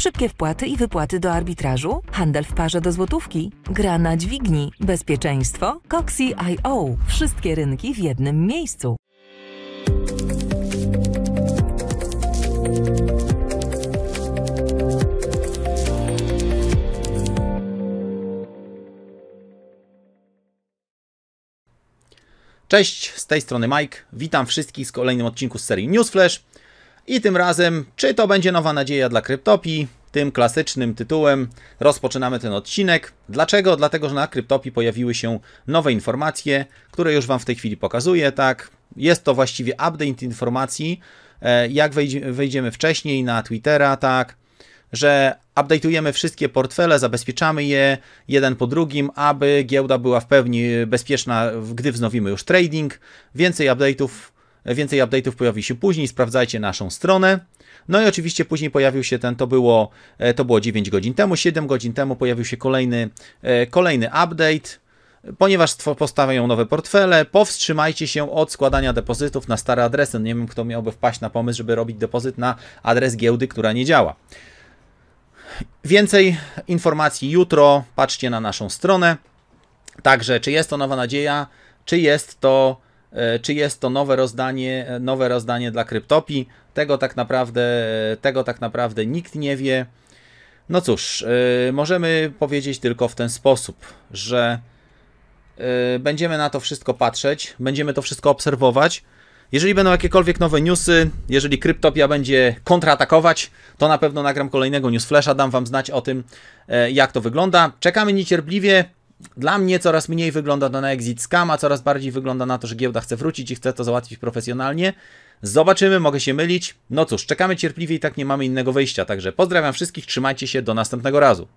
Szybkie wpłaty i wypłaty do arbitrażu? Handel w parze do złotówki? Gra na dźwigni? Bezpieczeństwo? Coxie.io. Wszystkie rynki w jednym miejscu. Cześć, z tej strony Mike. Witam wszystkich z kolejnym odcinku z serii Newsflash. I tym razem, czy to będzie nowa nadzieja dla kryptopii? Tym klasycznym tytułem rozpoczynamy ten odcinek. Dlaczego? Dlatego, że na kryptopii pojawiły się nowe informacje, które już Wam w tej chwili pokazuję. Tak, jest to właściwie update informacji. E, jak wejdziemy wcześniej na Twittera, tak, że update'ujemy wszystkie portfele, zabezpieczamy je jeden po drugim, aby giełda była w pełni bezpieczna, gdy wznowimy już trading. Więcej update'ów, więcej update'ów pojawi się później, sprawdzajcie naszą stronę. No i oczywiście później pojawił się ten, to było, e, to było 9 godzin temu, 7 godzin temu pojawił się kolejny, e, kolejny update. Ponieważ postawiają nowe portfele, powstrzymajcie się od składania depozytów na stare adresy. Nie wiem, kto miałby wpaść na pomysł, żeby robić depozyt na adres giełdy, która nie działa. Więcej informacji jutro, patrzcie na naszą stronę. Także, czy jest to nowa nadzieja, czy jest to, czy jest to nowe rozdanie, e, nowe rozdanie dla kryptopii, tego tak naprawdę, e, tego tak naprawdę nikt nie wie. No cóż, możemy powiedzieć tylko w ten sposób, że będziemy na to wszystko patrzeć, będziemy to wszystko obserwować. Jeżeli będą jakiekolwiek nowe newsy, jeżeli Kryptopia będzie kontratakować, to na pewno nagram kolejnego newsflasha, dam Wam znać o tym, e, jak to wygląda. Czekamy niecierpliwie. Dla mnie coraz mniej wygląda to na exit scam, a coraz bardziej wygląda na to, że giełda chce wrócić i chce to załatwić profesjonalnie. Zobaczymy, mogę się mylić. No cóż, czekamy cierpliwie i tak nie mamy innego wyjścia. Także pozdrawiam wszystkich, trzymajcie się, do następnego razu.